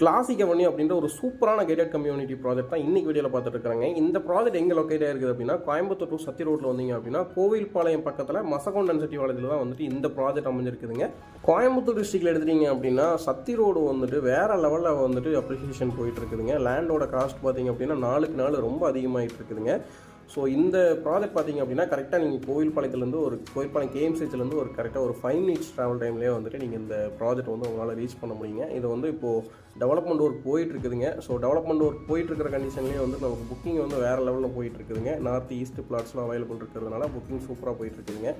Classic avenue அப்படின்ற ஒரு சூப்பரான கேட்டட் கம்யூனிட்டி ப்ராஜெக்ட் தான் இன்னைக்கு வீடியோவில் பார்த்துட்டு இருக்காங்க இந்த ப்ராஜெக்ட் எங்கே லொக்கேட் ஆயிருக்குது அப்படின்னா கோயம்புத்தூர் டு சத்தி ரோட்டில் வந்தீங்க அப்படின்னா கோவில்பாளையம் பக்கத்தில் மசகொண்டன் சிட்டி வளத்தில் தான் வந்துட்டு இந்த ப்ராஜெக்ட் அமைஞ்சிருக்குதுங்க. கோயம்புத்தூர் டிஸ்ட்ரிக்டில் எடுத்துட்டீங்க அப்படின்னா சத்தி ரோடு வந்துட்டு வேற லெவலில் வந்துட்டு அப்ரிசியேஷன் போயிட்டு இருக்குதுங்க. லேண்டோட காஸ்ட் பார்த்தீங்க அப்படின்னா நாளுக்கு நாள் ரொம்ப அதிகமாகிட்டு இருக்குதுங்க. ஸோ இந்த ப்ராஜெக்ட் பார்த்தீங்க அப்படின்னா கரெக்டாக நீங்கள் கோவில்பாளையத்துலேருந்து ஒரு கோவில்பாளையம் கேஎம்சிலேருந்து ஒரு கரெக்டாக ஒரு ஃபைவ் மினிட்ஸ் ட்ராவல் டைம்லேயே வந்துட்டு நீங்கள் இந்த ப்ராஜெக்ட் வந்து உங்களால் ரீச் பண்ண முடியுங்க. இது வந்து இப்போது டெவலப்மெண்ட் ஒர்க் போயிட்டு இருக்குதுங்க ஸோ டெவலப்மெண்ட் ஒர்க் போயிட்டு இருக்கிற கண்டிஷன்லேயே வந்து நமக்கு புக்கிங் வந்து வேறு லெவலில் போயிட்டு இருக்குதுங்க நார்த் ஈஸ்ட் பிளாட்ஸ்லாம் அவைலபிள் இருக்கிறதுனால புக்கிங் சூப்பராக போயிட்டுருக்குதுங்க.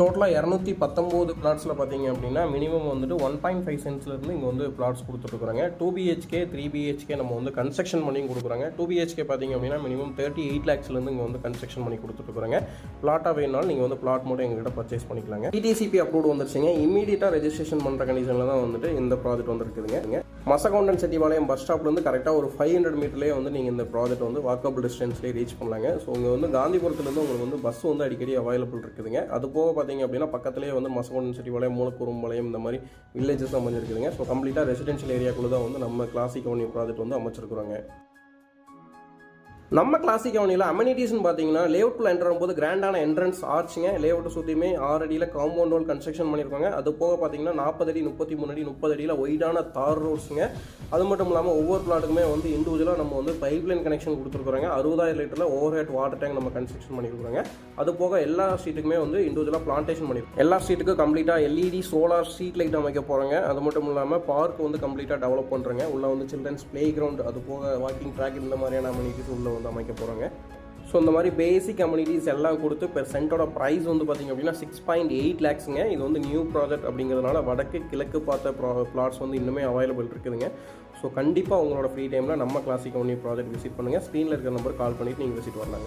டோட்டலாக இரநூத்தி பத்தொம்போது பிளாட்ஸில் பார்த்தீங்க அப்படின்னா மினிமம் வந்துட்டு ஒன் பாயிண்ட் ஃபைவ் சென்ஸ்லேருந்து இங்கே வந்து பிளாட்ஸ் கொடுத்துட்ருக்குறாங்க. டூ பிஹெச்கே த்ரீ பிஹெச்கே நம்ம வந்து கன்ஸ்ட்ரக்ஷன் பண்ணியும் கொடுக்குறாங்க. டூ பிஹெச்கே பார்த்தீங்க அப்படின்னா மினிமம் தேர்ட்டி எயிட் லேக்ஸ்லேருந்து இங்கே வந்து கன்ஸ்ட்ரக்ஷன் பண்ணி கொடுத்துட்ருக்குறாங்க. பிளாட்டாக வேணாலும் நீங்கள் வந்து பிளாட் மட்டும் எங்கள்கிட்ட பர்ச்சேஸ் பண்ணிக்கலாங்க. டிடிசிபி அப்ரூவ் வந்துருச்சுங்க. இமீடியட்டாக ரெஜிஸ்ட்ரேஷன் பண்ணுற கண்டிஷனில் தான் வந்துட்டு இந்த ப்ராஜெக்ட் வந்துருக்குதுங்க. மசகவுண்டன் செட்டிபாளையம் பஸ் ஸ்டாப்லேருந்து கரெக்டாக ஒரு ஃபைவ் ஹண்ட்ரட் மீட்டர்லேயே வந்து நீங்கள் இந்த ப்ராஜெக்ட் வந்து வாக்கபிள் டிஸ்டன்ஸ்லேயே ரீச் பண்ணலாங்க. ஸோ இங்கே வந்து காந்திபுரத்துலேருந்து உங்களுக்கு வந்து பஸ் வந்து அடிக்கடி அவைலபிள் இருக்குதுங்க. அது போக பார்த்தீங்க அப்படின்னா பக்கத்துலேயே வந்து மசகவுண்டன் செட்டிபாளையம் மூலக்கூறும்பாளையம் இந்த மாதிரி வில்லேஜஸ் அமைஞ்சிருக்குதுங்க. ஸோ கம்ப்ளீட்டாக ரெசிடென்ஷியல் ஏரியாக்குள்ளே தான் வந்து நம்ம கிளாசிக் ஒன்றிய ப்ராஜெக்ட் வந்து அமைச்சிருக்கிறோங்க. நம்ம கிளாசிக் அவனியில் அமெனிட்டிஸ்னு பார்த்தீங்கன்னா லேஅவுட்டில் என்ட்ரு போது கிராண்டான என்ட்ரன்ஸ் ஆர்ச்சுங்க லேஅவுட்டை சுற்றியுமே ஆறு அடியில் காம்பவுண்ட் ரோல் கன்ஸ்ட்ரக்ஷன் பண்ணியிருக்காங்க அது போக பார்த்தீங்கன்னா நாற்பது அடி முப்பத்தி மூணு அடி முப்பது அடியில் ஒய்டான தார் ரோட்ஸுங்க அது மட்டும் இல்லாமல் ஒவ்வொரு பிளாட்டுக்குமே வந்து இண்டிவிஜுவலாக நம்ம வந்து பைப் லைன் கனெக்ஷன் கொடுத்துருக்குறாங்க அறுபதாயிரம் லிட்டரில் ஓவர் ஹெட் வாட்டர் டேங்க் நம்ம கன்ஸ்ட்ரக்ஷன் பண்ணியிருக்காங்க அது போக எல்லா ஸ்ட்ரீட்டுக்குமே வந்து இண்டிவிஜுவலாக பிளான்டேஷன் பண்ணியிருக்கோம் எல்லா ஸ்ட்ரீட்டுக்கும் கம்ப்ளீட்டாக எல்இடி சோலார் ஸ்ட்ரீட் லைட் அமைக்க போகிறாங்க அது மட்டும் இல்லாமல் பார்க் வந்து கம்ப்ளீட்டாக டெவலப் பண்ணுறாங்க உள்ள வந்து சில்ட்ரன்ஸ் பிளே கிரவுண்ட் அது போக வாக்கிங் ட்ராக் இந்த மாதிரியான அமெனிட்டிஸ் உள்ள வந்து அமைக்க போகிறாங்க ஸோ இந்த மாதிரி பேசிக் கம்யூனிட்டிஸ் எல்லாம் கொடுத்து பெர் சென்ட்டோட ப்ரைஸ் வந்து பார்த்திங்க அப்படின்னா சிக்ஸ் பாயிண்ட் எயிட் லேக்ஸுங்க இது வந்து நியூ ப்ராஜெக்ட் அப்படிங்கிறதுனால வடக்கு கிழக்கு பார்த்த ப்ரா பிளாட்ஸ் வந்து இன்னுமே அவைலபிள் இருக்குதுங்க. ஸோ கண்டிப்பாக உங்களோட ஃப்ரீ டைமில் நம்ம கிளாசிக் ஒன்லி ப்ராஜெக்ட் விசிட் பண்ணுங்கள் ஸ்க்ரீனில் இருக்கிற நம்பர் கால் பண்ணிவிட்டு நீங்கள் விசிட் வரலாங்க.